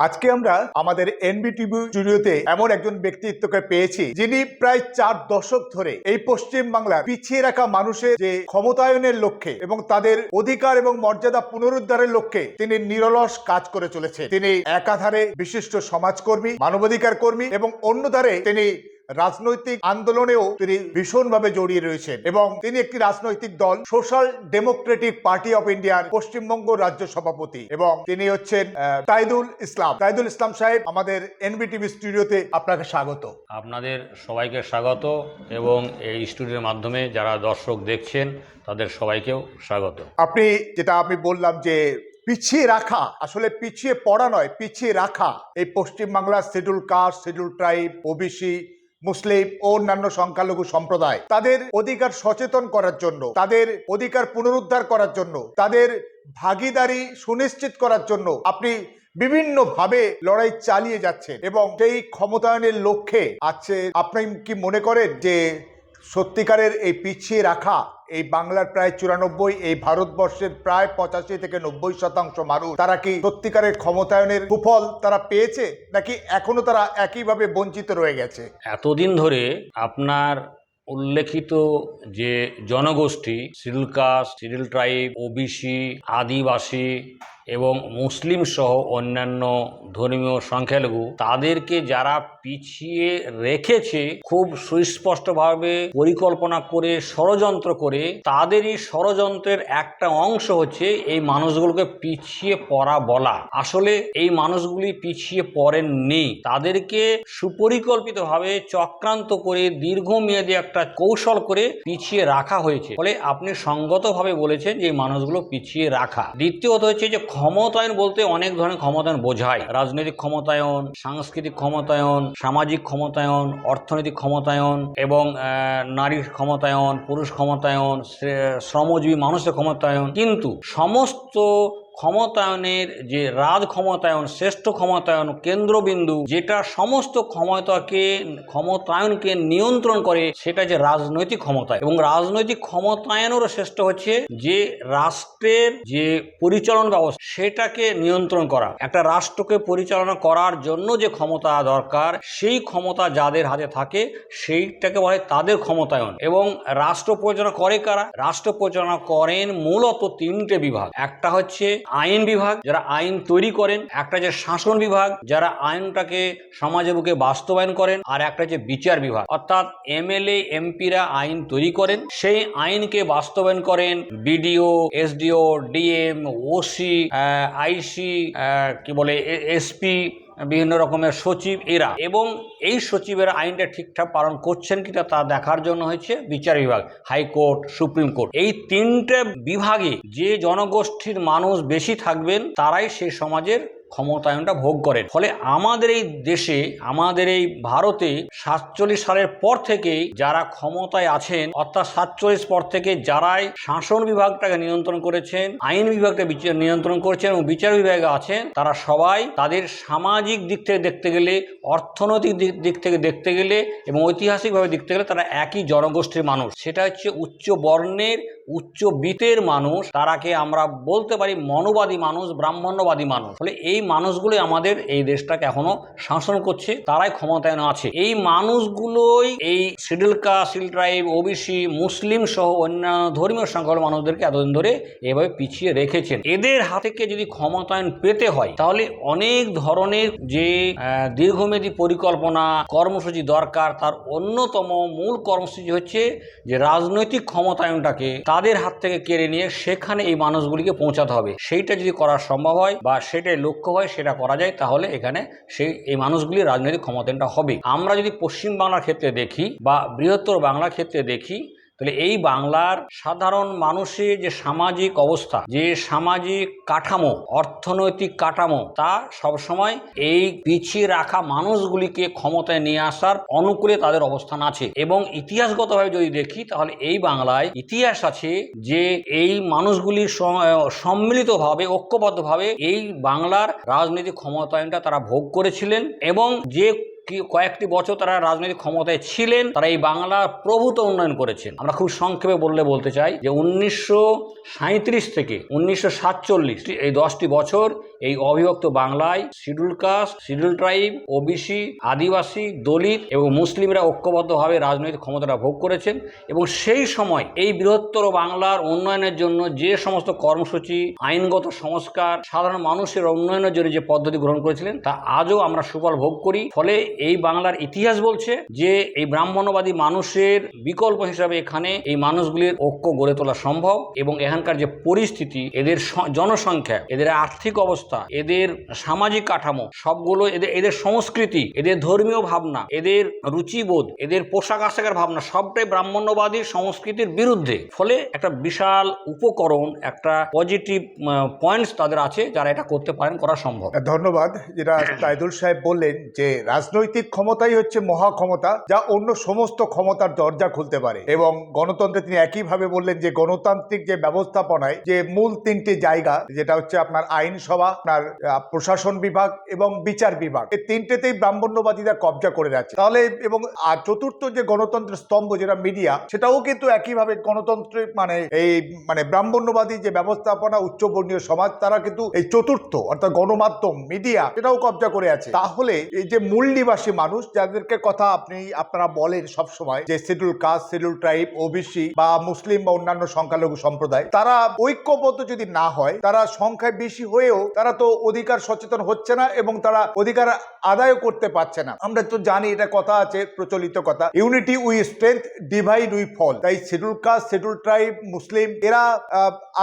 আজকে আমরা আমাদের এনবিটিভি স্টুডিওতে এমন একজন ব্যক্তিত্বকে পেয়েছি, যিনি প্রায় চার দশক ধরে এই পশ্চিম বাংলার পিছিয়ে রাখা মানুষের যে ক্ষমতায়নের লক্ষ্যে এবং তাদের অধিকার এবং মর্যাদা পুনরুদ্ধারের লক্ষ্যে তিনি নিরলস কাজ করে চলেছে তিনি একাধারে বিশিষ্ট সমাজকর্মী মানবাধিকার কর্মী এবং অন্য ধারে তিনি রাজনৈতিক আন্দোলনেও তিনি ভীষণভাবে জড়িয়ে রয়েছেন এবং তিনি একটি রাজনৈতিক দল সোশ্যাল ডেমোক্রেটিক পার্টি অফ ইন্ডিয়ার পশ্চিমবঙ্গ রাজ্য সভাপতি এবং তিনি হচ্ছেন তাইদুল ইসলাম। তাইদুল ইসলাম সাহেব আমাদের এনবিটিভি স্টুডিওতে আপনাকে স্বাগত। আপনাদের সবাইকে স্বাগত এবং এই স্টুডিওর মাধ্যমে যারা দর্শক দেখছেন তাদের সবাইকেও স্বাগত। আপনি যেটা আমি বললাম যে পিছিয়ে রাখা আসলে পিছিয়ে পড়া নয় পিছিয়ে রাখা। এই পশ্চিমবাংলার schedule caste schedule tribe OBC মুসলিম ও অন্যান্য সংখ্যালঘু সম্প্রদায়। তাদের অধিকার সচেতন করার জন্য, তাদের অধিকার পুনরুদ্ধার করার জন্য, তাদের ভাগিদারি সুনিশ্চিত করার জন্য আপনি বিভিন্নভাবে লড়াই চালিয়ে যাচ্ছেন এবং সেই ক্ষমতায়নের লক্ষ্যে আছে। আপনি কি মনে করেন যে সত্যিকারের এই পিছিয়ে রাখা এই বাংলার প্রায় চুরানব্বই, এই ভারতবর্ষের প্রায় পঁচাশি থেকে নব্বই শতাংশ মানুষ, তারা কি সত্যিকারের ক্ষমতায়নের সুফল তারা পেয়েছে? নাকি এখনও তারা একইভাবে বঞ্চিত রয়ে গেছে? এতদিন ধরে আপনার উল্লেখিত যে জনগোষ্ঠী schedule caste schedule tribe, OBC, আদিবাসী এবং মুসলিম সহ অন্যান্য ধর্মীয় সংখ্যালঘু, তাদেরকে যারা পিছিয়ে রেখেছে, খুব সুস্পষ্টভাবে পরিকল্পনা করে, ষড়যন্ত্র করে, তাদেরই ষড়যন্ত্রের একটা অংশ হচ্ছে এই মানুষগুলোকে পিছিয়ে পড়া বলা। আসলে এই মানুষগুলি পিছিয়ে পড়েননি। তাদেরকে সুপরিকল্পিতভাবে চক্রান্ত করে, দীর্ঘমেয়াদী একটা কৌশল করে পিছিয়ে রাখা হয়েছে। ফলে আপনি সঙ্গতভাবে বলেছেন যে এই মানুষগুলো পিছিয়ে রাখা। দ্বিতীয়ত হচ্ছে যে ক্ষমতায়ন বলতে অনেক ধরনের ক্ষমতায়ন বোঝায়। রাজনৈতিক ক্ষমতায়ন, সাংস্কৃতিক ক্ষমতায়ন, সামাজিক ক্ষমতায়ন, অর্থনৈতিক ক্ষমতায়ন এবং নারীর ক্ষমতায়ন, পুরুষ ক্ষমতায়ন শ্রমজীবী মানুষের ক্ষমতায়ন। কিন্তু সমস্ত ক্ষমতায়নের যে রাজ ক্ষমতায়ন, শ্রেষ্ঠ ক্ষমতায়ন কেন্দ্রবিন্দু, যেটা সমস্ত ক্ষমতাকে, ক্ষমতায়নকে নিয়ন্ত্রণ করে, সেটা যে রাজনৈতিক ক্ষমতা এবং রাজনৈতিক ক্ষমতায়নেরও শ্রেষ্ঠ হচ্ছে যে রাষ্ট্রের যে পরিচালন ব্যবস্থা, সেটাকে নিয়ন্ত্রণ করা। একটা রাষ্ট্রকে পরিচালনা করার জন্য যে ক্ষমতা দরকার, সেই ক্ষমতা যাদের হাতে থাকে, সেইটাকে বলা তাদের ক্ষমতায়ন। এবং রাষ্ট্র পরিচালনা করে কারা? রাষ্ট্র পরিচালনা করেন মূলত তিনটে বিভাগ। একটা হচ্ছে আইন বিভাগ, যারা আইন তৈরি করেন, একটা যে শাসন বিভাগ, যারা আইনটাকে সমাজে বুকে বাস্তবায়ন করেন, আর একটা যে বিচার বিভাগ। অর্থাৎ এমএলএ, এমপিরা আইন তৈরি করেন, সেই আইনকে বাস্তবায়ন করেন BDO, SDO, DM, OC IC কি বলে এসপি বিভিন্ন রকমের সচিব এরা। এবং এই সচিবের আইনটা ঠিকঠাক পালন করছেন কিনা তা দেখার জন্য হয়েছে বিচার বিভাগ, হাইকোর্ট, সুপ্রিম কোর্ট। এই তিনটে বিভাগে যে জনগোষ্ঠীর মানুষ বেশি থাকবেন, তারাই সেই সমাজের ক্ষমতায়নটা ভোগ করেন। ফলে আমাদের এই দেশে, আমাদের এই ভারতে সাতচল্লিশ সালের পর থেকেই যারা ক্ষমতায় আছেন, অর্থাৎ সাতচল্লিশ পর থেকে যারাই শাসন বিভাগটাকে নিয়ন্ত্রণ করেছেন, আইন বিভাগটা বিচার নিয়ন্ত্রণ করেছেন এবং বিচার বিভাগে আছেন, তারা সবাই তাদের সামাজিক দিক থেকে দেখতে গেলে, অর্থনৈতিক দিক থেকে দেখতে গেলে এবং ঐতিহাসিকভাবে দেখতে গেলে তারা একই জনগোষ্ঠীর মানুষ। সেটা হচ্ছে উচ্চ বর্ণের উচ্চ বিতের মানুষ, তারাকে আমরা বলতে পারি মনোবাদী মানুষ, ব্রাহ্মণ্যবাদী মানুষ। ফলে এই মানুষগুলোই আমাদের এই দেশটাকে এখনও শাসন করছে, তারাই ক্ষমতায়ন আছে। এই মানুষগুলোই এই শিডিউল কাস্ট ট্রাইব ওবিসি, মুসলিম সহ অন্যান্য ধর্মীয় সংখ্যালঘু মানুষদেরকে এতদিন ধরে এভাবে পিছিয়ে রেখেছেন। এদের হাত থেকে যদি ক্ষমতায়ন পেতে হয়, তাহলে অনেক ধরনের যে দীর্ঘমেয়াদী পরিকল্পনা, কর্মসূচি দরকার, তার অন্যতম মূল কর্মসূচি হচ্ছে যে, রাজনৈতিক ক্ষমতায়নটাকে তাদের হাত থেকে কেড়ে নিয়ে সেখানে এই মানুষগুলিকে পৌঁছাতে হবে। সেইটা যদি করা সম্ভব হয় বা সেটাই লক্ষ্য হয়, সেটা করা যায়, তাহলে এখানে সেই, এই মানুষগুলির রাজনৈতিক ক্ষমতায়নটা হবে। আমরা যদি পশ্চিম বাংলার ক্ষেত্রে দেখি বা বৃহত্তর বাংলার ক্ষেত্রে দেখি তাহলে এই বাংলার সাধারণ মানুষের যে সামাজিক অবস্থা, যে সামাজিক কাঠামো, অর্থনৈতিক কাঠামো, তা সবসময় এই পিছিয়ে রাখা মানুষগুলিকে ক্ষমতায় নিয়ে আসার অনুকূলে তাদের অবস্থান আছে। এবং ইতিহাসগতভাবে যদি দেখি, তাহলে এই বাংলায় ইতিহাস আছে যে এই মানুষগুলির স- সম্মিলিতভাবে, ঐক্যবদ্ধভাবে এই বাংলার রাজনৈতিক ক্ষমতায়নটা তারা ভোগ করেছিলেন এবং যে কি কয়েকটি বছর তারা রাজনৈতিক ক্ষমতায় ছিলেন, তারা এই বাংলার প্রভূত উন্নয়ন করেছেন। আমরা খুব সংক্ষেপে বললে বলতে চাই যে উনিশশো থেকে উনিশশো সাতচল্লিশ এই দশটি বছর এই অবিভক্ত বাংলায় schedule caste, schedule tribe, OBC, আদিবাসী, দলিত এবং মুসলিমরা ঐক্যবদ্ধভাবে রাজনৈতিক ক্ষমতাটা ভোগ করেছেন এবং সেই সময় এই বৃহত্তর বাংলার উন্নয়নের জন্য যে সমস্ত কর্মসূচি, আইনগত সংস্কার, সাধারণ মানুষের উন্নয়নের জন্য যে পদ্ধতি গ্রহণ করেছিলেন, তা আজও আমরা সুফল ভোগ করি। ফলে এই বাংলার ইতিহাস বলছে যে এই ব্রাহ্মণবাদী মানুষের বিকল্প হিসাবে এখানে এই মানুষগুলির ঐক্য গড়ে তোলা সম্ভব এবং এখানকার যে পরিস্থিতি এদের জনসংখ্যা এদের আর্থিক অবস্থা এদের সামাজিক কাঠামো সবগুলো এদের এদের সংস্কৃতি এদের ধর্মীয় ভাবনা এদের রুচিবোধ এদের পোশাক আশাকের ভাবনা সবটাই ব্রাহ্মণ্যবাদী সংস্কৃতির বিরুদ্ধে। ফলে একটা বিশাল উপকরণ একটা পজিটিভ পয়েন্টস তাদের আছে যারা এটা করতে পারেন করা সম্ভব। ধন্যবাদ। যেটা তাইদুল সাহেব বললেন যে রাজনৈতিক ক্ষমতাই হচ্ছে মহা ক্ষমতা যা অন্য সমস্ত ক্ষমতার দরজা খুলতে পারে। এবং গণতন্ত্রে তিনি একইভাবে বললেন যে, গণতান্ত্রিক যে ব্যবস্থাপনায় যে মূল তিনটি জায়গা, যেটা হচ্ছে আপনার আইনসভা, আপনার প্রশাসন বিভাগ এবং বিচার বিভাগ, এই তিনটেতেই ব্রাহ্মণ্যবাদীরা কবজা করে আছে তাহলে, এবং, আর চতুর্থ যে গণতন্ত্রের স্তম্ভ, যেটা মিডিয়া, সেটাও কিন্তু একইভাবে গণতন্ত্রের মানে এই মানে ব্রাহ্মণ্যবাদী যে ব্যবস্থাপনা, উচ্চবর্ণীয় সমাজ, তারা কিন্তু এই চতুর্থ, অর্থাৎ গণমাধ্যম, মিডিয়া, সেটাও কবজা করে আছে। তাহলে, এই যে মূল নিবাসী মানুষ যাদেরকে কথা আপনি, আপনারা বলেন সব সময় যে schedule caste, schedule tribe, OBC বা মুসলিম বা অন্যান্য সংখ্যালঘু সম্প্রদায়, তারা ঐক্যবদ্ধ যদি না হয়, তারা সংখ্যায় বেশি হয়েও তারা তো অধিকার সচেতন হচ্ছে না এবং তারা অধিকার আদায় করতে পারছে না। আমরা তো জানি এটা কথা আছে, প্রচলিত কথা। Unity we strength divide we fall তাই শিডিউল কাস্ট, শিডিউল ট্রাইব, মুসলিম, এরা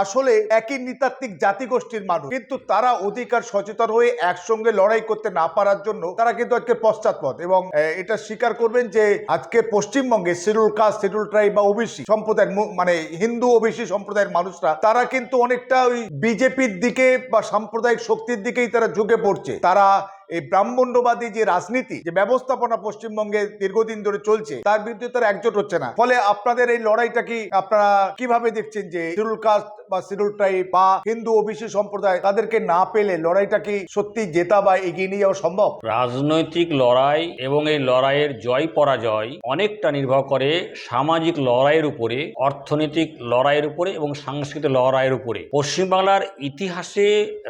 আসলে একই নৃতাত্ত্বিক জাতিগোষ্ঠীর মানুষ। কিন্তু তারা অধিকার সচেতন হয়ে একসঙ্গে লড়াই করতে না পারার জন্য তারা কিন্তু আজকে পশ্চাৎপদ এবং এটা স্বীকার করবেন যে আজকে পশ্চিমবঙ্গে শিডিউল কাস্ট শিডিউল ট্রাইব বা ওবিসি সম্প্রদায়ের মানে হিন্দু ওবিসি সম্প্রদায়ের মানুষরা, তারা কিন্তু অনেকটা ওই বিজেপির দিকে বা সাম্প্রদায়িক শক্তির দিকেই তারা ঝুঁকে পড়ছে। তারা এই ব্রাহ্মণ্যবাদী যে রাজনীতি, যে ব্যবস্থাপনা পশ্চিমবঙ্গে দীর্ঘদিন ধরে চলছে, তার বিরুদ্ধে তারা একজোট হচ্ছে না। ফলে আপনাদের এই লড়াইটা কি আপনারা কীভাবে দেখছেন যে শিডিউল কাস্ট বা শিডিউল ট্রাইব বা হিন্দু ওবিসি সম্প্রদায় তাদেরকে না পেলে লড়াইটা কি সত্যি জেতা বা এগিয়ে নিয়ে যাওয়া সম্ভব? রাজনৈতিক লড়াই এবং এই লড়াইয়ের জয় পরাজয় অনেকটা নির্ভর করে সামাজিক লড়াইয়ের উপরে, অর্থনৈতিক লড়াইয়ের উপরে এবং সাংস্কৃতিক লড়াইয়ের উপরে। পশ্চিমবাংলার ইতিহাসে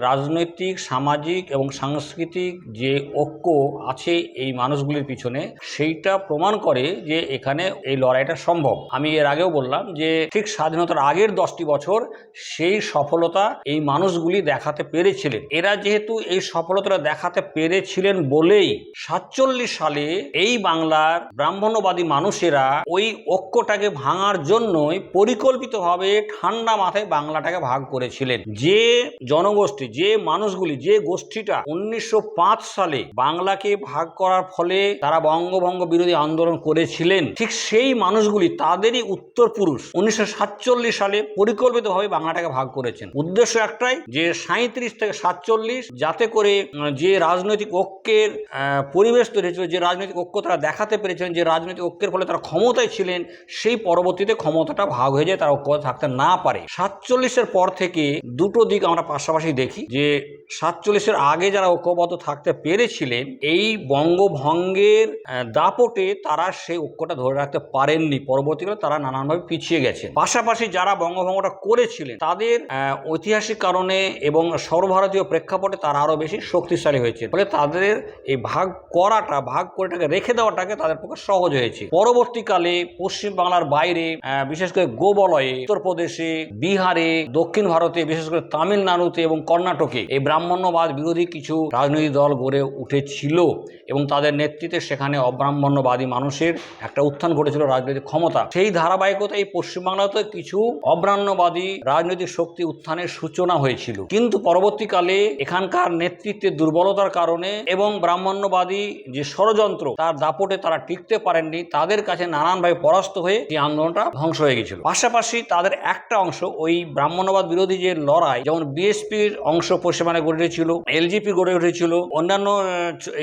রাজনৈতিক, সামাজিক এবং সাংস্কৃতিক যে ঐক্য আছে এই মানুষগুলির পিছনে, সেইটা প্রমাণ করে যে এখানে এই লড়াইটা সম্ভব। আমি এর আগেও বললাম যে ঠিক স্বাধীনতার আগের দশটি বছর সেই সফলতা এই মানুষগুলি দেখাতে পেরেছিলেন। এরা যেহেতু এই সফলতাটা দেখাতে পেরেছিলেন বলেই সাতচল্লিশ সালে এই বাংলার ব্রাহ্মণ্যবাদী মানুষেরা ওই ঐক্যটাকে ভাঙার জন্যই পরিকল্পিতভাবে ঠান্ডা মাথায় বাংলাটাকে ভাগ করেছিলেন। যে জনগোষ্ঠী, যে মানুষগুলি, যে গোষ্ঠীটা উনিশশো পাঁচ সালে বাংলাকে ভাগ করার ফলে তারা বঙ্গভঙ্গ বিরোধী আন্দোলন করেছিলেন। ঠিক সেই মানুষগুলি তাদেরই উত্তর পুরুষ উনিশশো সাতচল্লিশ সালে পরিকল্পিতভাবে বাংলাটাকে ভাগ করেছেন। উদ্দেশ্য একটাই যে সাঁত্রিশ থেকে সাতচল্লিশ যাতে করে যে রাজনৈতিক ঐক্যের পরিবেশ তৈরি হয়েছিল, যে রাজনৈতিক ঐক্য তারা দেখাতে পেরেছিলেন, যে রাজনৈতিক ঐক্যের ফলে তারা ক্ষমতায় ছিলেন, সেই পরবর্তীতে ক্ষমতাটা ভাগ হয়ে যায়, তারা ঐক্য থাকতে না পারে। সাতচল্লিশের পর থেকে দুটো দিক আমরা পাশাপাশি দেখি, যে সাতচল্লিশের আগে যারা ঐক্যবদ্ধ থাকতে পেরেছিলেন, এই বঙ্গভঙ্গের দাপটে তারা সেই ঐক্যটা ধরে রাখতে পারেননি। পরবর্তীকালে তারা নানানভাবে পিছিয়ে গেছেন। পাশাপাশি যারা বঙ্গভঙ্গটা করেছিলেন, তাদের ঐতিহাসিক কারণে এবং সর্বভারতীয় প্রেক্ষাপটে তারা আরও বেশি শক্তিশালী হয়েছে ফলে তাদের এই ভাগ করাটা, ভাগ করে এটাকে রেখে দেওয়াটাকে তাদের পক্ষে সহজ হয়েছে। পরবর্তীকালে পশ্চিম বাংলার বাইরে বিশেষ করে গোবলয়ে, উত্তরপ্রদেশে, বিহারে, দক্ষিণ ভারতে, বিশেষ করে তামিলনাড়ুতে এবং কর্ণাটকে এই ব্রাহ্মণ্যবাদ বিরোধী কিছু রাজনৈতিক দল গড়ে উঠেছিল এবং তাদের নেতৃত্বে সেখানে অব্রাহ্মণ্যবাদী মানুষের একটা উত্থান ঘটেছিল রাজনৈতিক ক্ষমতা। সেই ধারাবাহিকতা এই পশ্চিমবাংলাতে কিছু অব্রাহ্মণ্যবাদী রাজনৈতিক শক্তি উত্থানের সূচনা হয়েছিল। কিন্তু পরবর্তীকালে এখানকার নেতৃত্বের দুর্বলতার কারণে এবং ব্রাহ্মণ্যবাদী যে ষড়যন্ত্র তার দাপটে তারা টিকতে পারেননি, তাদের কাছে নানানভাবে পরাস্ত হয়ে এই আন্দোলনটা ধ্বংস হয়ে গেছিল। পাশাপাশি তাদের একটা অংশ ওই ব্রাহ্মণ্যবাদ বিরোধী যে লড়াই, যেমন বিএসপির অংশ পশ্চিমবঙ্গে গড়ে উঠেছিল, এলজিপি গড়ে উঠেছিল, অন্য অন্যান্য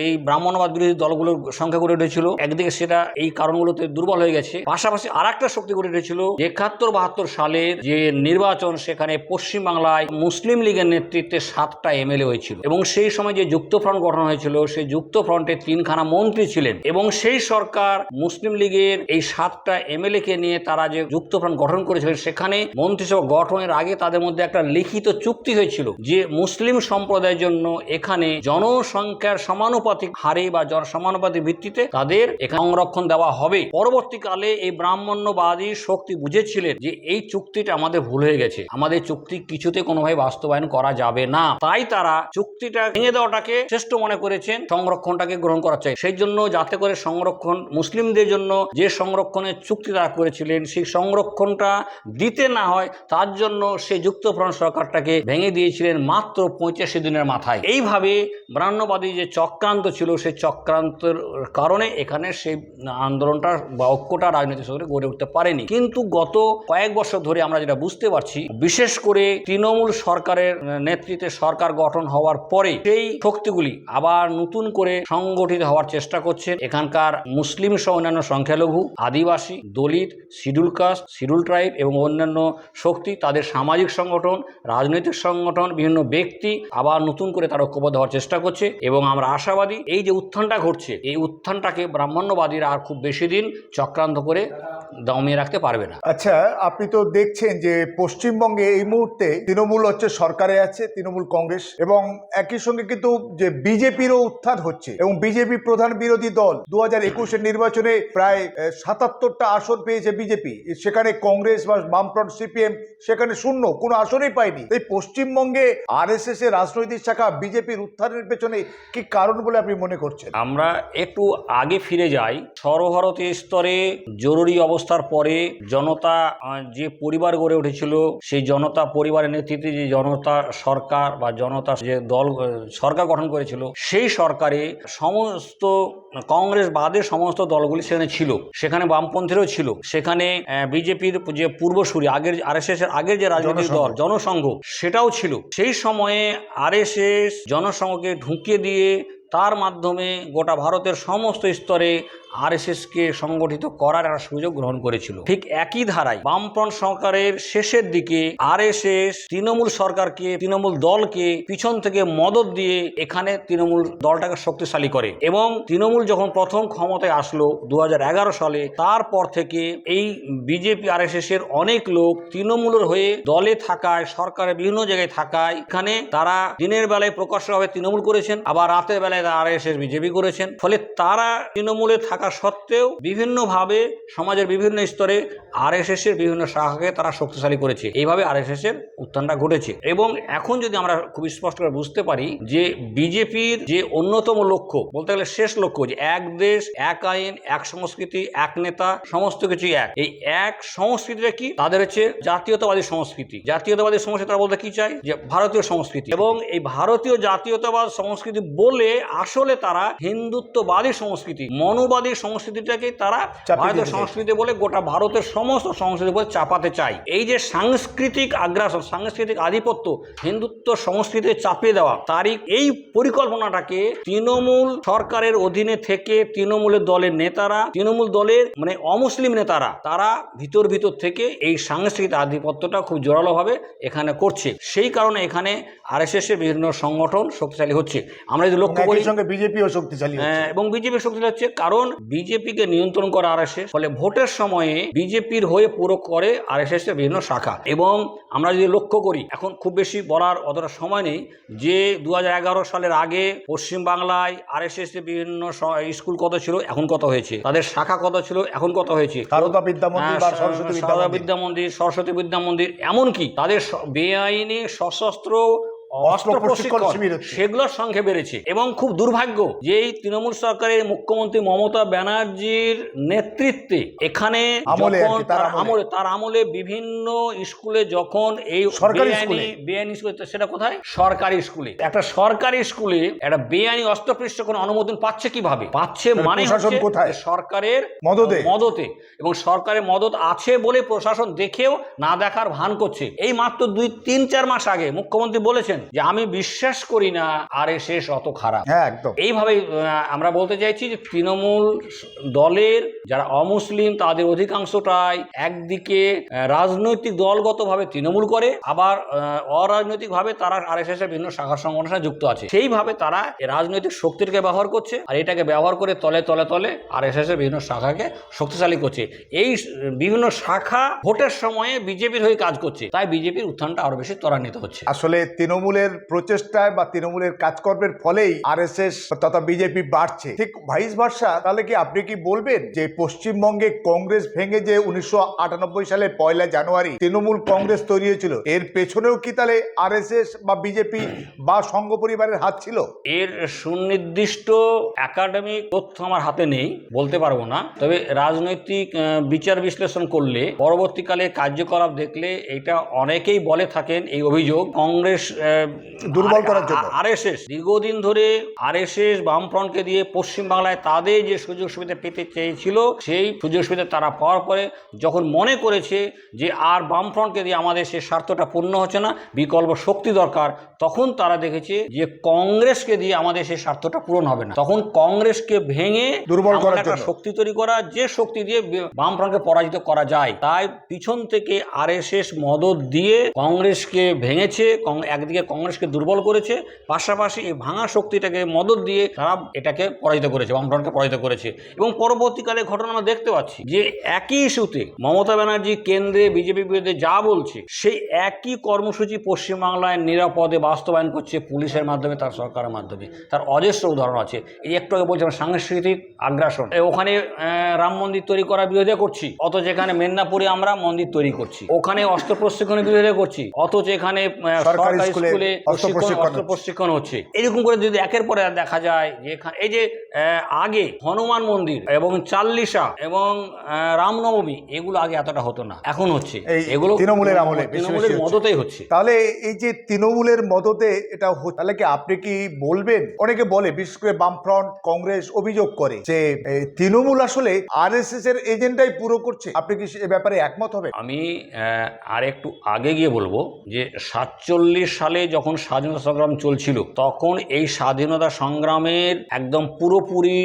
এই ব্রাহ্মণবাদ বিরোধী দলগুলোর সংখ্যা গড়ে উঠেছিল। একদিকে সেটা এই কারণগুলোতে দুর্বল হয়ে গেছে। পাশাপাশি আর একটা শক্তি গড়ে উঠেছিল, একাত্তর বাহাত্তর সালের যে নির্বাচন, সেখানে পশ্চিমবাংলায় মুসলিম লীগের নেতৃত্বে সাতটা এমএলএ হয়েছিল। এবং সেই সময় যে যুক্ত ফ্রন্ট গঠন হয়েছিল, সেই যুক্ত ফ্রন্টে তিনখানা মন্ত্রী ছিলেন। এবং সেই সরকার মুসলিম লীগের এই সাতটা এমএলএ কে নিয়ে তারা যে যুক্ত ফ্রন্ট গঠন করেছিলেন, সেখানে মন্ত্রিসভা গঠনের আগে তাদের মধ্যে একটা লিখিত চুক্তি হয়েছিল যে মুসলিম সম্প্রদায়ের জন্য এখানে জনসংখ্যার সমানুপাতিক হারে বা জন সমানুপাতিক ভিত্তিতে তাদের এখানে সংরক্ষণ দেওয়া হবে। পরবর্তীকালে এই ব্রাহ্মণ্যবাদী শক্তি বুঝেছিলেন যে এই চুক্তিটা আমাদের ভুল হয়ে গেছে। আমাদের চুক্তি কিছুতে কোনোভাবে বাস্তবায়ন করা যাবে না। তাই তারা চুক্তিটা ভেঙে দেওয়াটাকে শ্রেষ্ঠ মনে করেছেন, সংরক্ষণটাকে গ্রহণ করা চাই। সেই জন্য যাতে করে সংরক্ষণ, মুসলিমদের জন্য যে সংরক্ষণের চুক্তি তারা করেছিলেন, সেই সংরক্ষণটা দিতে না হয়, তার জন্য সেই যুক্তফ্রন্ট সরকারটাকে ভেঙে দিয়েছিলেন মাত্র পঁচাশি দিনের মাথায়। এইভাবে ব্রাহ্মণবাদী যে চক্রান্ত ছিল, সেই চক্রান্তের কারণে এখানে সেই আন্দোলনটা বা ঐক্যটা রাজনৈতিক সরকারে গড়ে উঠতে পারেনি। কিন্তু গত কয়েক বছর ধরে আমরা যেটা বুঝতে পারছি, বিশেষ করে তৃণমূল সরকারের নেতৃত্বে সরকার গঠন হওয়ার পরে সেই শক্তিগুলি আবার নতুন করে সংগঠিত হওয়ার চেষ্টা করছে এখানকার মুসলিম সহ অন্যান্য সংখ্যালঘু, আদিবাসী, দলিত, শিডিউল কাস্ট, শিডিউল ট্রাইব এবং অন্যান্য শক্তি, তাদের সামাজিক সংগঠন, রাজনৈতিক সংগঠন, বিভিন্ন ব্যক্তি আবার নতুন করে তারা ঐক্যবদ্ধ হওয়ার চেষ্টা করছে। এবং আমরা আশাবাদী এই যে উত্থানটা ঘটছে, এই উত্থানটাকে ব্রাহ্মণ্যবাদীরা আর খুব বেশি দিন চক্রান্ত করে দমিয়ে রাখতে পারবে না। আচ্ছা আপনি তো দেখছেন যে পশ্চিমবঙ্গে এই মুহূর্তে তৃণমূল হচ্ছে, সরকারে আছে, তৃণমূল কংগ্রেস এবং একই সঙ্গে কিন্তু যে বিজেপিরও উত্থান হচ্ছে এবং বিজেপি প্রধান বিরোধী দল দু হাজার একুশের নির্বাচনে প্রায় সাতাত্তরটা আসন পেয়েছে বিজেপি। সেখানে কংগ্রেস বা বামফ্রন্ট সিপিএম, সেখানে শূন্য, কোনো আসনই পায়নি। এই পশ্চিমবঙ্গে আর এস এস এর রাজনৈতিক শাখা বিজেপির উত্থানের পেছনে কি কারণ বলে আপনি মনে করছেন? আমরা একটু আগে ফিরে যাই। সর্বভারতীয় স্তরে জরুরি অবস্থার পরে জনতা যে পরিবার গড়ে উঠেছিল সেই জনতা পরিবারের নেতৃত্বে যে জনতা সরকার বা জনতা যে দল সরকার গঠন করেছিল সেই সরকারে সমস্ত কংগ্রেস বাদে সমস্ত দলগুলি সেখানে ছিল। সেখানে বামপন্থীরও ছিল। সেখানে বিজেপির যে পূর্বসূরি আগের আর এস এর আগের যে রাজনৈতিক দল জনসংঘ সেটাও ছিল। সেই সময়ে আরএসএস জনসংঘকে ঢুকিয়ে দিয়ে তার মাধ্যমে গোটা ভারতের সমস্ত স্তরে আরএসএসকে সংগঠিত করার একটা সুযোগ গ্রহণ করেছিল। ঠিক একই ধারায় বামফ্রন্ট সরকারের শেষের দিকে আরএসএস তৃণমূল সরকারকে, তৃণমূল দলকে পিছন থেকে মদত দিয়ে এখানে তৃণমূল দলটাকে শক্তিশালী করে এবং তৃণমূল যখন প্রথম ক্ষমতায় আসলো দু হাজার এগারো সালে, তারপর থেকে এই বিজেপি আরএসএস এর অনেক লোক তৃণমূলের হয়ে দলে থাকায়, সরকারের বিভিন্ন জায়গায় থাকায় এখানে তারা দিনের বেলায় প্রকাশ্যভাবে তৃণমূল করেছেন, আবার রাতের বেলায় আর এস বিজেপি করেছেন। ফলে তারা তৃণমূলে থাকা সত্ত্বেও বিভিন্নভাবে সমাজের বিভিন্ন স্তরে আর এস এর বিভিন্ন শাখাকে তারা শক্তিশালী করেছে। এইভাবে আর এস এস এর উত্থানটা ঘটেছে। এবং এখন যদি আমরা খুব স্পষ্ট করে বুঝতে পারি যে বিজেপির যে অন্যতম লক্ষ্য, বলতে গেলে শেষ লক্ষ্য, যে এক দেশ, এক আইন, এক সংস্কৃতি, এক নেতা, সমস্ত কিছুই এক। এই এক সংস্কৃতিটা কি? তাদের হচ্ছে জাতীয়তাবাদী সংস্কৃতি। জাতীয়তাবাদী সংস্কৃতি তারা বলতে কি চায়? যে ভারতীয় সংস্কৃতি। এবং এই ভারতীয় জাতীয়তাবাদ সংস্কৃতি বলে আসলে তারা হিন্দুত্ববাদী সংস্কৃতি মনোবাদী সংস্কৃতিটাকে তারা ভারতীয় সংস্কৃতি বলে গোটা ভারতের সমস্ত সংস্কৃতি বলে চাপাতে চায়। এই যে সাংস্কৃতিক আগ্রাসন সাংস্কৃতিক আধিপত্য হিন্দুত্ব সংস্কৃতি চাপিয়ে দেওয়া তারই এই পরিকল্পনাটাকে তৃণমূল সরকারের অধীনে থেকে তৃণমূলের দলের নেতারা তৃণমূল দলের মানে অমুসলিম নেতারা তারা ভিতর ভিতর থেকে এই সাংস্কৃতিক আধিপত্যটা খুব জোরালোভাবে এখানে করছে। সেই কারণে এখানে আরএসএস এর বিভিন্ন সংগঠন শক্তিশালী হচ্ছে। আমরা যদি লক্ষ্য করি একই সঙ্গে বিজেপিও শক্তিশালী হ্যাঁ, এবং বিজেপি শক্তিশালী হচ্ছে কারণ বিজেপিকে নিয়ন্ত্রণ করে আরএসএস ফলে ভোটের সময়ে বিজেপির হয়ে পুরো করে আরএসএস এর বিভিন্ন শাখা। এবং আমরা যদি লক্ষ্য করি এখন খুব বেশি বলার অতটা সময় নেই যে দু হাজার এগারো সালের আগে পশ্চিম বাংলায় আরএসএস এর বিভিন্ন স্কুল কত ছিল এখন কত হয়েছে? তাদের শাখা কত ছিল এখন কত হয়েছে? সারদা বিদ্যা মন্দির হ্যাঁ, সরস্বতী বিদ্যা মন্দির। বিদ্যা মন্দির সরস্বতী বিদ্যা মন্দির এমনকি তাদের বেআইনি সশস্ত্র অস্ত্র প্রশিক্ষণ সেগুলোর সংখ্যা বেড়েছে। এবং খুব দুর্ভাগ্য যে এই তৃণমূল সরকারের মুখ্যমন্ত্রী মমতা ব্যানার্জির নেতৃত্বে এখানে যখন তার আমলে। তার আমলে বিভিন্ন স্কুলে যখন এই সরকারি বেআইনি স্কুলে। সেটা কোথায়? সরকারি স্কুলে। একটা সরকারি স্কুলে একটা বেআইনি অস্ত্র প্রশিক্ষণ অনুমোদন পাচ্ছে কীভাবে? পাচ্ছে মানে কোথায়? সরকারের মদতে। মদতে। এবং সরকারের মদত আছে বলে প্রশাসন দেখেও না দেখার ভান করছে। এই মাত্র দুই তিন চার মাস আগে মুখ্যমন্ত্রী বলেছেন যে আমি বিশ্বাস করি না আর এস অত খারাপ। হ্যাঁ একদম। এইভাবে আমরা বলতে চাইছি যে তৃণমূল দলের যারা অমুসলিম তাদের অধিকাংশটাই একদিকে রাজনৈতিক দলগতভাবে তৃণমূল করে আবার অরাজনৈতিকভাবে তারা আর এস এর বিভিন্ন শাখা সংগঠনের সাথে যুক্ত আছে। সেইভাবে তারা রাজনৈতিক শক্তিকে ব্যবহার করছে আর এটাকে ব্যবহার করে তলে তলে তলে আর এস এর বিভিন্ন শাখাকে শক্তিশালী করছে। এই বিভিন্ন শাখা ভোটের সময়ে বিজেপির হয়ে কাজ করছে। তাই বিজেপির উত্থানটা আরও বেশি ত্বরান্বিত হচ্ছে। আসলে তৃণমূলের প্রচেষ্টায় বা তৃণমূলের কাজকর্মের ফলেই আরএসএস তথা বিজেপি বাড়ছে। ঠিক ভাইস ভার্সা, তাহলে কি আপনি কি বলবেন যে পশ্চিমবঙ্গে কংগ্রেস ভেঙে যে উনিশশো আটানব্বই সালে পয়লা জানুয়ারি তৃণমূল কংগ্রেস তৈরি হয়েছিল, এর পেছনেও কি তাহলে আরএসএস বা বিজেপি বা সংঘ পরিবারের হাত ছিল? এর সুনির্দিষ্ট একাডেমিক তথ্য আমার হাতে নেই, বলতে পারব না। তবে রাজনৈতিক বিচার বিশ্লেষণ করলে, পরবর্তীকালে কার্যকলাপ দেখলে এটা অনেকেই বলে থাকেন এই অভিযোগ। কংগ্রেস দুর্বল করার জন্য। আরএসএস দীর্ঘদিন ধরে আরএসএস বামফ্রন্টকে দিয়ে পশ্চিমবাংলায় তাদের যে সুযোগ সুবিধা পেতে চেয়েছিল সেই সুযোগ সুবিধা তারা পাওয়ার পরে যখন মনে করেছে যে আর বামফ্রন্টকে দিয়ে আমাদের সে স্বার্থটা পূর্ণ হচ্ছে না বিকল্প শক্তি দরকার তখন তারা দেখেছে যে কংগ্রেসকে দিয়ে আমাদের সেই স্বার্থটা পূরণ হবে না তখন কংগ্রেসকে ভেঙে দুর্বল করার একটা জন্য। শক্তি তৈরি করা যে শক্তি দিয়ে বামফ্রন্টকে পরাজিত করা যায় তাই পিছন থেকে আরএসএস মদত দিয়ে কংগ্রেসকে ভেঙেছে একদিকে কংগ্রেসকে দুর্বল করেছে পাশাপাশি এই ভাঙা শক্তিটাকে মদত দিয়ে তারা এটাকে পরাজিত করেছে বামফ্রন্টকে পরাজিত করেছে। এবং পরবর্তীকালে ঘটনা আমরা দেখতে পাচ্ছি যে একই ইস্যুতে মমতা ব্যানার্জি কেন্দ্রে বিজেপির বিরুদ্ধে যা বলছে সেই একই কর্মসূচি পশ্চিমবাংলায় নিরাপদে বাস্তবায়ন করছে পুলিশের মাধ্যমে তার সরকারের মাধ্যমে। তার অজস্র উদাহরণ আছে। এই একটু আগে বলছিলাম সাংস্কৃতিক আগ্রাসন। ওখানে রাম মন্দির তৈরি করার বিরোধিতা করছি অথচ এখানে মেদিনীপুরে আমরা মন্দির তৈরি করছি। ওখানে অস্ত্র প্রশিক্ষণের বিরোধিতা করছি অথচ এখানে সরকারি স্কুলে স্কুলে প্রশিক্ষণ হচ্ছে। এরকম করে যদি একের পরে দেখা যায় যে এই যে আগে হনুমান মন্দির এবং চাল্লিশা এবং রামনবমী এগুলো আগে এতটা হতো না। এখন হচ্ছে। এগুলো তৃণমূলের আমলে তৃণমূলের। মদতেই হচ্ছে। তাহলে এই যে তৃণমূলের মদতে এটা তাহলে কি আপনি কি বলবেন? অনেকে বলে বিশেষ করে বামফ্রন্ট কংগ্রেস অভিযোগ করে যে তৃণমূল আসলে আরএসএস এর এজেন্ডাই পুরো করছে। আপনি কি এ ব্যাপারে একমত হবে আমি আহ, আর একটু আগে গিয়ে বলব যে সাতচল্লিশ সালে যখন স্বাধীনতা সংগ্রাম চলছিল তখন এই স্বাধীনতা সংগ্রামের একদম পুরোপুরি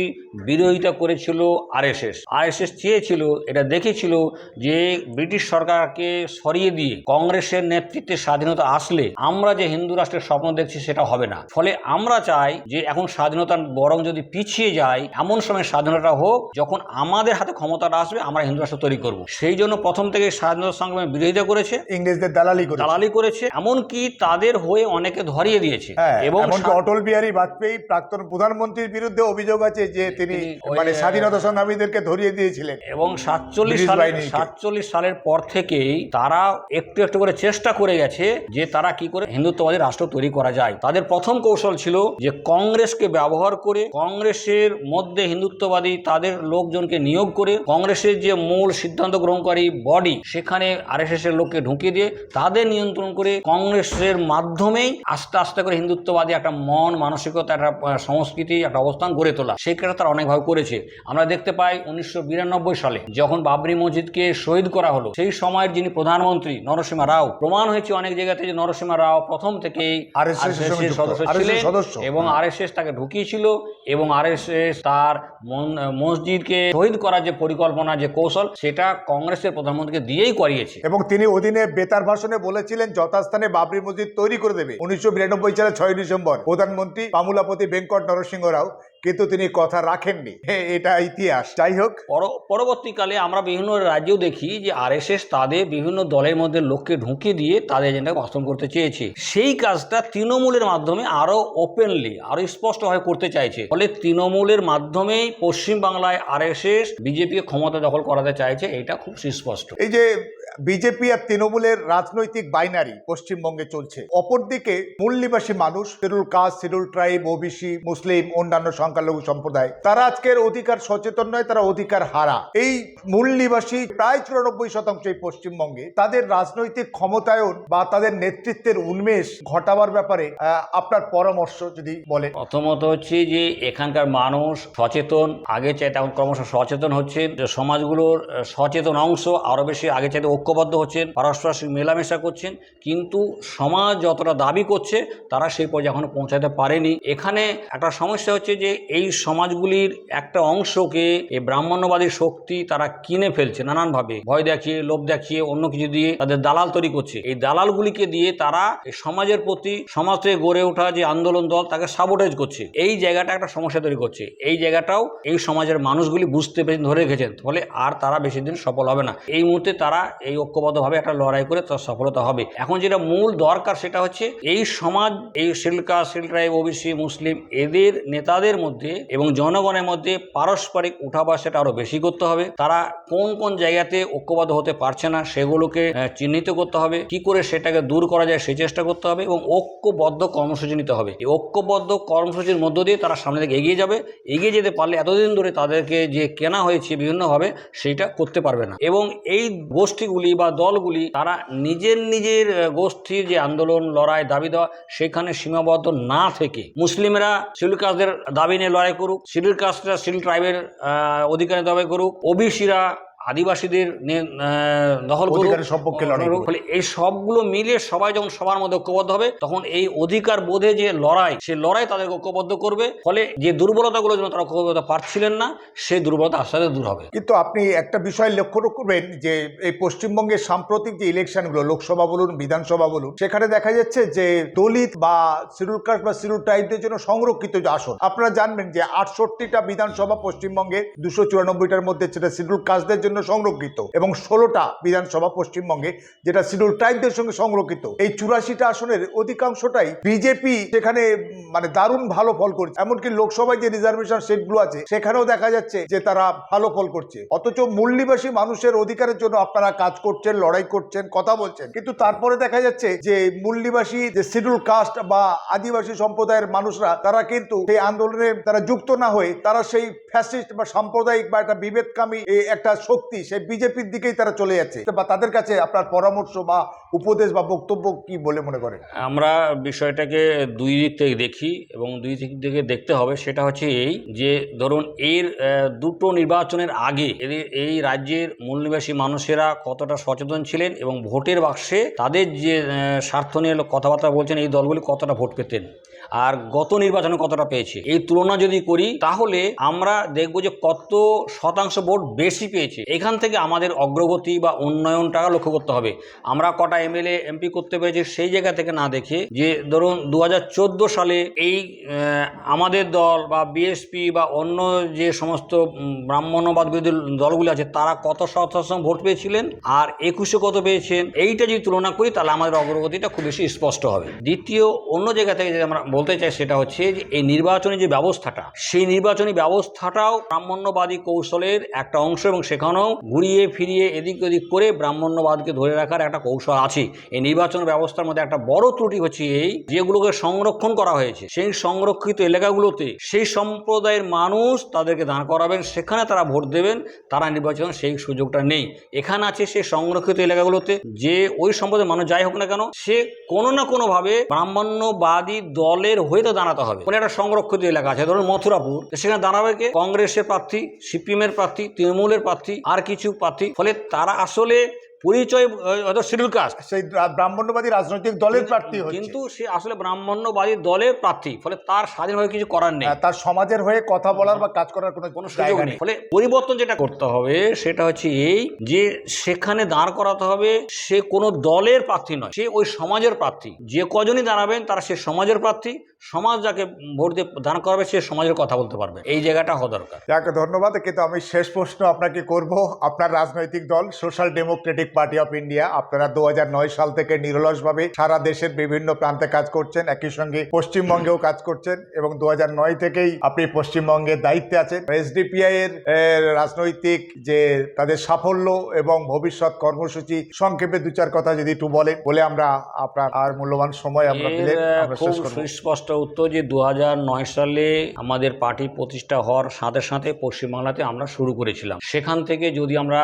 বিরোধিতা করেছিল আরএসএস। আরএসএস চেয়েছিল এটা দেখেছিল যে ব্রিটিশ সরকারকে সরিয়ে দিয়ে কংগ্রেসের নেতৃত্বে স্বাধীনতা আসলে আমরা যে হিন্দু রাষ্ট্রের স্বপ্ন দেখছি সেটা হবে না। ফলে আমরা চাই যে এখন স্বাধীনতা বরং যদি পিছিয়ে যায় এমন সময় স্বাধীনতা হোক যখন আমাদের হাতে ক্ষমতাটা আসবে আমরা হিন্দু রাষ্ট্র তৈরি করব। সেই জন্য প্রথম থেকে স্বাধীনতা সংগ্রামের বিরোধিতা করেছে। ইংরেজদের দালালি দালালি করেছে। এমনকি তাদের হয়ে অনেকে ধরিয়ে দিয়েছে। হ্যাঁ এবং অটল বিহারী বাজপেয়ী প্রাক্তন প্রধানমন্ত্রীর বিরুদ্ধে অভিযোগ আছে যে তিনি মানে স্বাধীনতা সংগ্রামীদেরকে ধরিয়ে দিয়েছিলেন। এবং সাতচল্লিশ। সাতচল্লিশ সালের পর থেকেই তারা একটু একটু করে চেষ্টা করে গেছে যে তারা কি করে হিন্দুত্ববাদী রাষ্ট্র তৈরি করা যায়। তাদের প্রথম কৌশল ছিল যে কংগ্রেসকে ব্যবহার করে কংগ্রেসের মধ্যে হিন্দুত্ববাদী তাদের লোকজনকে নিয়োগ করে কংগ্রেসের যে মূল সিদ্ধান্ত গ্রহণকারী বডি সেখানে আরএসএস এর লোককে ঢুকিয়ে দিয়ে তাদের নিয়ন্ত্রণ করে কংগ্রেসের মাধ্যমেই আস্তে আস্তে করে হিন্দুত্ববাদী একটা মন মানসিকতা একটা সংস্কৃতি একটা অবস্থান গড়ে তোলা। সেই ক্ষেত্রে তারা অনেকভাবে করেছে। আমরা দেখতে পাই উনিশশো বিরানব্বই সালে যখন বাবরি মসজিদকে শহীদ করা হলো সেই সময়ের যিনি প্রধানমন্ত্রী নরসিমা রাও প্রমাণ হয়েছে অনেক জায়গাতে যে নরসিমা রাও প্রথম থেকেই সদস্য ছিলেন। এবং আরএসএস তাকে ঢুকিয়েছিল এবং আরএসএস তার মসজিদকে শহীদ করার যে পরিকল্পনা যে কৌশল সেটা কংগ্রেসের প্রধানমন্ত্রীকে দিয়েই করিয়েছে। এবং তিনি অধীনে বেতার ভাষণে বলেছিলেন যথাস্থানে বাবরি মসজিদ তৈরি করে দেবে। উনিশশো বিরানব্বই সালে ছয় ডিসেম্বর প্রধানমন্ত্রী পামুলাপতি বেঙ্কট নরসিংহ রাও কিন্তু তিনি কথা রাখেননি। হ্যাঁ, এটা ইতিহাস। যাই হোক। পর- পরবর্তীকালে আমরা বিভিন্ন রাজ্যেও দেখি যে আরএসএস তাদের বিভিন্ন দলের মধ্যে লোককে ঢুকিয়ে দিয়ে তাদের এজেন্ডা বাস্তবায়ন করতে চেয়েছে। সেই কাজটা তৃণমূলের মাধ্যমে আরও ওপেনলি আরও স্পষ্টভাবে করতে চাইছে। ফলে তৃণমূলের মাধ্যমেই পশ্চিমবাংলায় আরএসএস বিজেপি ক্ষমতা দখল করাতে চাইছে এটা খুব সুস্পষ্ট। এই যে বিজেপি আর তৃণমূলের রাজনৈতিক বাইনারি পশ্চিমবঙ্গে চলছে। অপরদিকে মূল নিবাসী মানুষ শিডিউল কাজ শিডিউল ট্রাইব ওবিসি মুসলিম, অন্যান্য সংখ্যালঘু সম্প্রদায়, তারা আজকের অধিকার সচেতন নয়, তারা অধিকার হারা। এই মূল নিবাসী প্রায় চুরানব্বই শতাংশ এই পশ্চিমবঙ্গে তাদের রাজনৈতিক ক্ষমতায়ন বা তাদের নেতৃত্বের উন্মেষ ঘটাবার ব্যাপারে আপনার পরামর্শ যদি বলেন। প্রথমত হচ্ছে যে, এখানকার মানুষ সচেতন আগে চাইতে এখন ক্রমশ সচেতন হচ্ছে। সমাজগুলোর সচেতন অংশ আরও বেশি আগে চাইতে ঐক্যবদ্ধ হচ্ছেন পারস্পরিক মেলামেশা করছেন, কিন্তু সমাজ যতটা দাবি করছে, তারা সেই পর্যায়ে এখনও পৌঁছাতে পারেনি। এখানে একটা সমস্যা হচ্ছে যে, এই সমাজগুলির একটা অংশকে এই ব্রাহ্মণ্যবাদী শক্তি তারা কিনে ফেলছে নানানভাবে। ভয় দেখিয়ে, লোভ দেখিয়ে, অন্য কিছু দিয়ে তাদের দালাল তৈরি করছে। এই দালালগুলিকে দিয়ে তারা সমাজের প্রতি, সমাজ থেকে গড়ে ওঠা যে আন্দোলন দল, তাকে সাবোটেজ করছে। এই জায়গাটা একটা সমস্যা তৈরি করছে। এই জায়গাটাও এই সমাজের মানুষগুলি বুঝতে পেরে ধরে রেখেছেন। ফলে আর তারা বেশি দিন সফল হবে না। এই মুহূর্তে তারা এই ঐক্যবদ্ধভাবে একটা লড়াই করে তার সফলতা হবে। এখন যেটা মূল দরকার সেটা হচ্ছে এই সমাজ, এই শিল্কা শিল্ট্রাইব ওবিসি, মুসলিম এদের নেতাদের মধ্যে এবং জনগণের মধ্যে পারস্পরিক উঠাবার সেটা আরও বেশি করতে হবে। তারা কোন কোন জায়গাতে ঐক্যবদ্ধ হতে পারছে না সেগুলোকে চিহ্নিত করতে হবে। কি করে সেটাকে দূর করা যায় সেই চেষ্টা করতে হবে এবং ঐক্যবদ্ধ কর্মসূচি নিতে হবে। এই ঐক্যবদ্ধ কর্মসূচির মধ্য দিয়ে তারা সামনে থেকে এগিয়ে যাবে। এগিয়ে যেতে পারলে এতদিন ধরে তাদেরকে যে কেনা হয়েছে বিভিন্নভাবে সেইটা করতে পারবে না। এবং এই গোষ্ঠীগুলি বা দলগুলি, তারা নিজের নিজের গোষ্ঠীর যে আন্দোলন, লড়াই, দাবি দেওয়া, সেখানে সীমাবদ্ধ না থেকে মুসলিমরা শিডিউল কাস্টদের দাবি নিয়ে লড়াই করুক, শিডিউল কাস্টরা ট্রাইবের অধিকারে দাবি করুক, ওবিসিরা আদিবাসীদের দখল সপক্ষে ফলে এই সবগুলো মিলে সবাই যখন সবার মধ্যে ঐক্যবদ্ধ হবে তখন এই অধিকার বোধে যে লড়াই সে লড়াই তাদেরকে ঐক্যবদ্ধ করবে। ফলে যে দুর্বলতাগুলো যেন তারা ঐক্যবদ্ধ পারছিলেন না সেই দুর্বলতা আস্তে আস্তে দূর হবে। কিন্তু আপনি একটা বিষয় লক্ষ্য করবেন যে এই পশ্চিমবঙ্গের সাম্প্রতিক যে ইলেকশনগুলো লোকসভা বলুন বিধানসভা বলুন সেখানে দেখা যাচ্ছে যে দলিত বা শিডিউল কাস্ট বা শিডিউল ট্রাইবদের জন্য সংরক্ষিত যে আসন আপনারা জানবেন যে আটষট্টিটা বিধানসভা পশ্চিমবঙ্গে দুশো চুরানব্বইটার মধ্যে সেটা শিডিউল কাস্টদের জন্য সংরক্ষিত এবং ষোলোটা বিধানসভা পশ্চিমবঙ্গে যেটা শিডিউল ট্রাইবদের সঙ্গে সংরক্ষিত। এই চুরাশিটা আসনের অধিকাংশটাই বিজেপি সেখানে মানে দারুণ ভালো ফল করছে। এমনকি লোকসভায় যে রিজার্ভেশন সিটগুলো আছে, সেখানেও দেখা যাচ্ছে যে তারা ভালো ফল করছে। অথচ মূল্যবাসী মানুষের অধিকারের জন্য আপনারা কাজ করছেন, লড়াই করছেন, কথা বলছেন। কিন্তু তারপরে দেখা যাচ্ছে যে মূল্যবাসী যে শিডিউল কাস্ট বা আদিবাসী সম্প্রদায়ের মানুষরা, তারা কিন্তু সেই আন্দোলনে তারা যুক্ত না হয়ে, তারা সেই ফ্যাসিস্ট বা সাম্প্রদায়িক বা একটা বিভেদকামী একটা শক্তি সেই বিজেপির দিকেই তারা চলে যাচ্ছে। বা তাদের কাছে আপনার পরামর্শ বা উপদেশ বা বক্তব্য কি বলে মনে করেন? আমরা বিষয়টাকে দুই দিক থেকে দেখি এবং দুই দিক থেকে দেখতে হবে, সেটা হচ্ছে এই যে ধরুন এর দুটো নির্বাচনের আগে এই রাজ্যের মূলনিবাসী মানুষেরা কতটা সচেতন ছিলেন এবং ভোটের বাক্সে তাদের যে স্বার্থ নিয়ে কথাবার্তা বলছেন, এই দলগুলি কতটা ভোট পেতেন আর গত নির্বাচনে কতটা পেয়েছে? এই তুলনা যদি করি, তাহলে আমরা দেখব যে কত শতাংশ ভোট বেশি পেয়েছে। এখান থেকে আমাদের অগ্রগতি বা উন্নয়নটা লক্ষ্য করতে হবে। আমরা কটা এমএলএ এমপি করতে পেরেছি সেই জায়গা থেকে না দেখে যে ধরুন দু হাজার চোদ্দ সালে এই আমাদের দল বা বিএসপি বা অন্য যে সমস্ত উম, ব্রাহ্মণ্যবাদ বিরোধী দলগুলো আছে তারা কত শতাংশ ভোট পেয়েছিলেন আর একুশে কত পেয়েছেন? এইটা যদি তুলনা করি তাহলে আমাদের অগ্রগতিটা খুব বেশি স্পষ্ট হবে। দ্বিতীয় অন্য জায়গা থেকে যেটা আমরা বলতে চাই সেটা হচ্ছে যে এই নির্বাচনী যে ব্যবস্থাটা সেই নির্বাচনী ব্যবস্থাটাও ব্রাহ্মণ্যবাদী কৌশলের একটা অংশ এবং সেখানেও ঘুরিয়ে ফিরিয়ে এদিক ওদিক করে ব্রাহ্মণ্যবাদকে ধরে রাখার একটা কৌশল আছে। এই নির্বাচন ব্যবস্থার মধ্যে একটা বড় ত্রুটি হচ্ছে এই, যেগুলোকে সংরক্ষণ করা হয়েছে। সেই সংরক্ষিত এলাকাগুলোতে সেই সম্প্রদায়ের মানুষ তাদেরকে দাঁড় করাবেন, সেখানে তারা ভোট দেবেন, তারা নির্বাচন সেই সুযোগটা নেই। এখানে আছে সেই সংরক্ষিত এলাকাগুলোতে যে ওই সম্প্রদায়ের মানুষ যাই হোক না কেন, সে কোনো না কোনোভাবে ব্রাহ্মণ্যবাদী দলের হয়ে তো দাঁড়াতে হবে। কোনো একটা সংরক্ষিত এলাকা আছে, ধরুন মথুরাপুর। সেখানে দাঁড়াবে কে? কংগ্রেসের প্রার্থী, সিপিএমের প্রার্থী, তৃণমূলের প্রার্থী আর কিছু প্রার্থী ফলে তারা আসলে পরিচয় শিডিউল কাস্ট। সেই ব্রাহ্মণ্যবাদী রাজনৈতিক দলের প্রার্থী কিন্তু সে আসলে ব্রাহ্মণ্যবাদী দলের প্রার্থী ফলে তার স্বাধীনভাবে কিছু করার নেই। হ্যাঁ, তার সমাজের হয়ে কথা বলার বা কাজ করার কোনো কোনো সুযোগ নেই। ফলে পরিবর্তন যেটা করতে হবে সেটা হচ্ছে এই যে সেখানে দাঁড় করাতে হবে সে কোনো দলের প্রার্থী নয় সে ওই সমাজের প্রার্থী। যে কজনই দাঁড়াবেন তারা সে সমাজের প্রার্থী সমাজ যাকে ভোট দিয়ে দাঁড় করাবে সে সমাজের কথা বলতে পারবে। এই জায়গাটা হওয়া দরকার। ধন্যবাদ কিন্তু আমি শেষ প্রশ্ন আপনাকে করব। আপনার রাজনৈতিক দল social democratic party of India আপনারা দু হাজার নয় সাল থেকে নিরলসভাবে সারা দেশের বিভিন্ন প্রান্তে কাজ করছেন একই সঙ্গে পশ্চিমবঙ্গেও কাজ করছেন এবং দু হাজার নয় থেকেই আপনি পশ্চিমবঙ্গের দায়িত্বে আছেন। এসডিপিআই এর রাজনৈতিক যে তাদের সাফল্য এবং ভবিষ্যৎ কর্মসূচি সংক্ষেপে দু চার কথা যদি একটু বলেন বলে আমরা আপনার আর মূল্যবান সময় আমরা দিলে খুব সুস্পষ্ট উত্তর যে দু হাজার নয় সালে আমাদের পার্টি প্রতিষ্ঠা হওয়ার সাথে সাথে পশ্চিমবাংলাতে আমরা শুরু করেছিলাম। সেখান থেকে যদি আমরা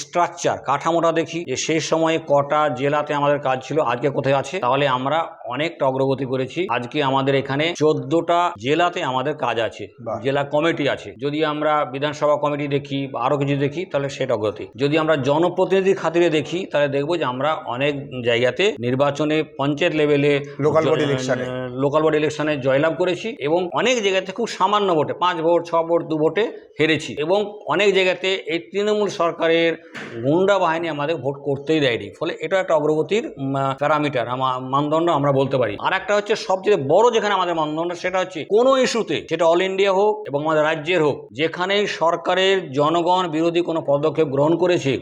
স্ট্রাকচার কাঠামোটা কাঠামোটা দেখি যে সেই সময়ে কটা জেলাতে আমাদের কাজ ছিল আজকে কোথায় আছে? তাহলে আমরা অনেকটা অগ্রগতি করেছি। আজকে আমাদের এখানে চোদ্দটা জেলাতে আমাদের কাজ আছে জেলা কমিটি আছে। যদি আমরা বিধানসভা কমিটি দেখি বা আরও কিছু দেখি তাহলে সেটা অগ্রগতি। যদি আমরা জনপ্রতিনিধি খাতিরে দেখি তাহলে দেখব যে আমরা অনেক জায়গাতে নির্বাচনে পঞ্চায়েত লেভেলে লোকাল body election-এ। লোকাল বডি ইলেকশনে জয়লাভ করেছি এবং অনেক জায়গাতে খুব সামান্য ভোটে পাঁচ ভোট ছ ভোট দু ভোটে হেরেছি এবং অনেক জায়গাতে এই তৃণমূল সরকারের গুন্ডা বাহিনী আমাদের ভোট করতেই দেয়নি। ফলে এটা একটা অগ্রগতির প্যারামিটার মানদণ্ড আমরা বলতে পারি। আর একটা হচ্ছে সবচেয়ে বড় যেখানে আমাদের মানদণ্ড সেটা হচ্ছে কোনো ইস্যুতে সেটা অল ইন্ডিয়া হোক এবং আমাদের রাজ্যের হোক যেখানে সরকারের জনগণ বিরোধী কোনো পদক্ষেপ গ্রহণ করেছে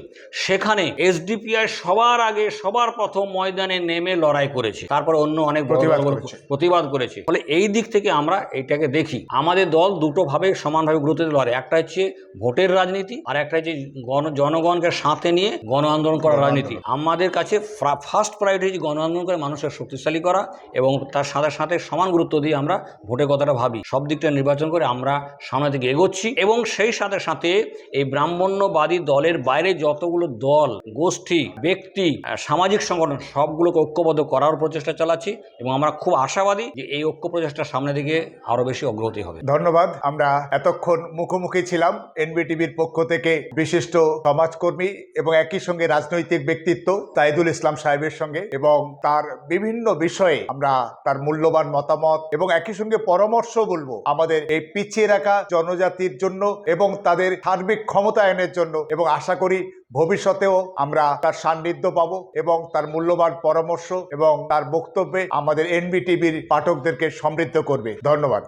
সেখানে এসডিপিআই সবার আগে সবার প্রথম ময়দানে নেমে লড়াই করেছে। তারপর অন্য অনেক প্রতিবাদ করেছে। প্রতিবাদ করেছে। ফলে এই দিক থেকে আমরা এটাকে দেখি। আমাদের দল দুটো ভাবে সমানভাবে গুরুত্ব দিয়ে লড়ে একটা হচ্ছে ভোটের রাজনীতি আর একটা হচ্ছে গণ জনগণকে সাথে নিয়ে গণ আন্দোলন করার গণ রাজনীতি। আমাদের কাছে ফার্স্ট প্রায়োরিটি হচ্ছে গণ আন্দোলন করে মানুষের শক্তিশালী করা এবং তার সাথে সাথে সমান গুরুত্ব দিয়ে আমরা ভোটের কথাটা ভাবি। সব দিকটা নির্বাচন করে আমরা সামনের দিকে এগোচ্ছি এবং সেই সাথে সাথে এই ব্রাহ্মণ্যবাদী দলের বাইরে যতগুলো দল গোষ্ঠী ব্যক্তি সামাজিক সংগঠন সবগুলোকে ঐক্যবদ্ধ করার প্রচেষ্টা চালাচ্ছি এবং আমরা খুব আশাবাদী যে এই ঐক্য প্রচেষ্টা সামনে দিকে আরও বেশি অগ্রগতি হবে। ধন্যবাদ। আমরা এতক্ষণ মুখোমুখি ছিলাম। এনবিটিভির পক্ষ থেকে বিশিষ্ট সমাজকর্মী এবং একই সঙ্গে রাজনৈতিক ব্যক্তিত্ব তাইদুল ইসলাম সাহেবের সঙ্গে এবং তার বিভিন্ন বিষয়ে আমরা তার মূল্যবান মতামত এবং একই সঙ্গে পরামর্শ বলব আমাদের এই পিছিয়ে রাখা জনজাতির জন্য এবং তাদের সার্বিক ক্ষমতায়নের জন্য এবং আশা করি ভবিষ্যতেও আমরা তার সান্নিধ্য পাবো এবং তার মূল্যবান পরামর্শ এবং তার বক্তব্যে আমাদের এনবিটিভির পাঠকদেরকে সমৃদ্ধ করবে। ধন্যবাদ।